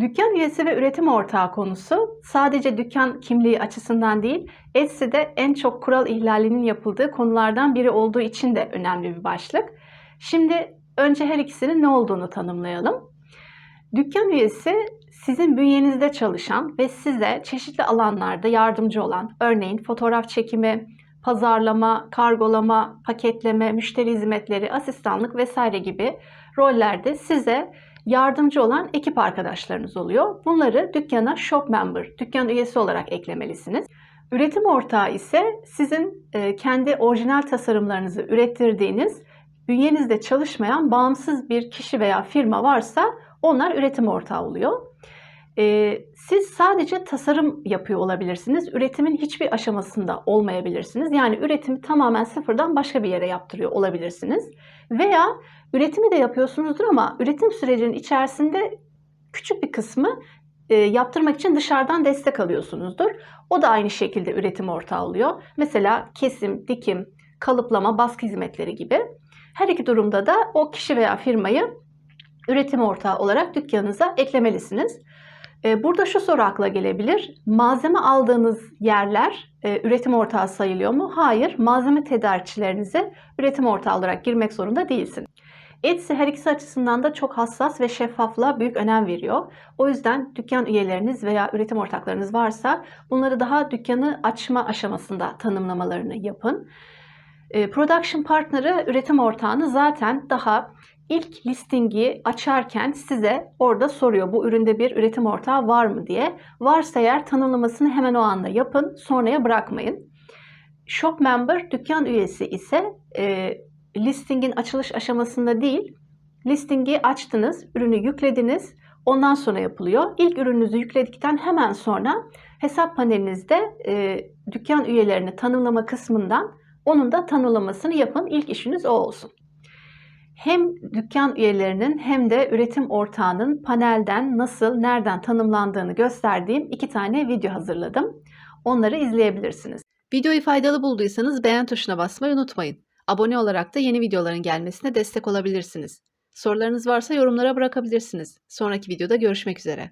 Dükkan üyesi ve üretim ortağı konusu sadece dükkan kimliği açısından değil, Etsy'de en çok kural ihlalinin yapıldığı konulardan biri olduğu için de önemli bir başlık. Şimdi önce her ikisinin ne olduğunu tanımlayalım. Dükkan üyesi sizin bünyenizde çalışan ve size çeşitli alanlarda yardımcı olan, örneğin fotoğraf çekimi, pazarlama, kargolama, paketleme, müşteri hizmetleri, asistanlık vesaire gibi rollerde size yardımcı olan ekip arkadaşlarınız oluyor. Bunları dükkana shop member, dükkan üyesi olarak eklemelisiniz. Üretim ortağı ise sizin e, kendi orijinal tasarımlarınızı ürettirdiğiniz, bünyenizde çalışmayan bağımsız bir kişi veya firma varsa onlar üretim ortağı oluyor. E, siz sadece tasarım yapıyor olabilirsiniz. Üretimin hiçbir aşamasında olmayabilirsiniz. Yani üretimi tamamen sıfırdan başka bir yere yaptırıyor olabilirsiniz. Veya üretimi de yapıyorsunuzdur ama üretim sürecinin içerisinde küçük bir kısmı e, yaptırmak için dışarıdan destek alıyorsunuzdur. O da aynı şekilde üretim ortağı oluyor. Mesela kesim, dikim, kalıplama, baskı hizmetleri gibi. Her iki durumda da o kişi veya firmayı üretim ortağı olarak dükkanınıza eklemelisiniz. E, Burada şu soru akla gelebilir. Malzeme aldığınız yerler e, üretim ortağı sayılıyor mu? Hayır. Malzeme tedarikçilerinize üretim ortağı olarak girmek zorunda değilsiniz. Etsy her ikisi açısından da çok hassas ve şeffaflığa büyük önem veriyor. O yüzden dükkan üyeleriniz veya üretim ortaklarınız varsa bunları daha dükkanı açma aşamasında tanımlamalarını yapın. E, Production partner'ı üretim ortağını zaten daha ilk listingi açarken size orada soruyor bu üründe bir üretim ortağı var mı diye. Varsa eğer tanımlamasını hemen o anda yapın, sonraya bırakmayın. Shop member dükkan üyesi ise e, listingin açılış aşamasında değil, listingi açtınız, ürünü yüklediniz, ondan sonra yapılıyor. İlk ürününüzü yükledikten hemen sonra hesap panelinizde e, dükkan üyelerini tanımlama kısmından onun da tanımlamasını yapın. İlk işiniz o olsun. Hem dükkan üyelerinin hem de üretim ortağının panelden nasıl, nereden tanımlandığını gösterdiğim iki tane video hazırladım. Onları izleyebilirsiniz. Videoyu faydalı bulduysanız beğen tuşuna basmayı unutmayın. Abone olarak da yeni videoların gelmesine destek olabilirsiniz. Sorularınız varsa yorumlara bırakabilirsiniz. Sonraki videoda görüşmek üzere.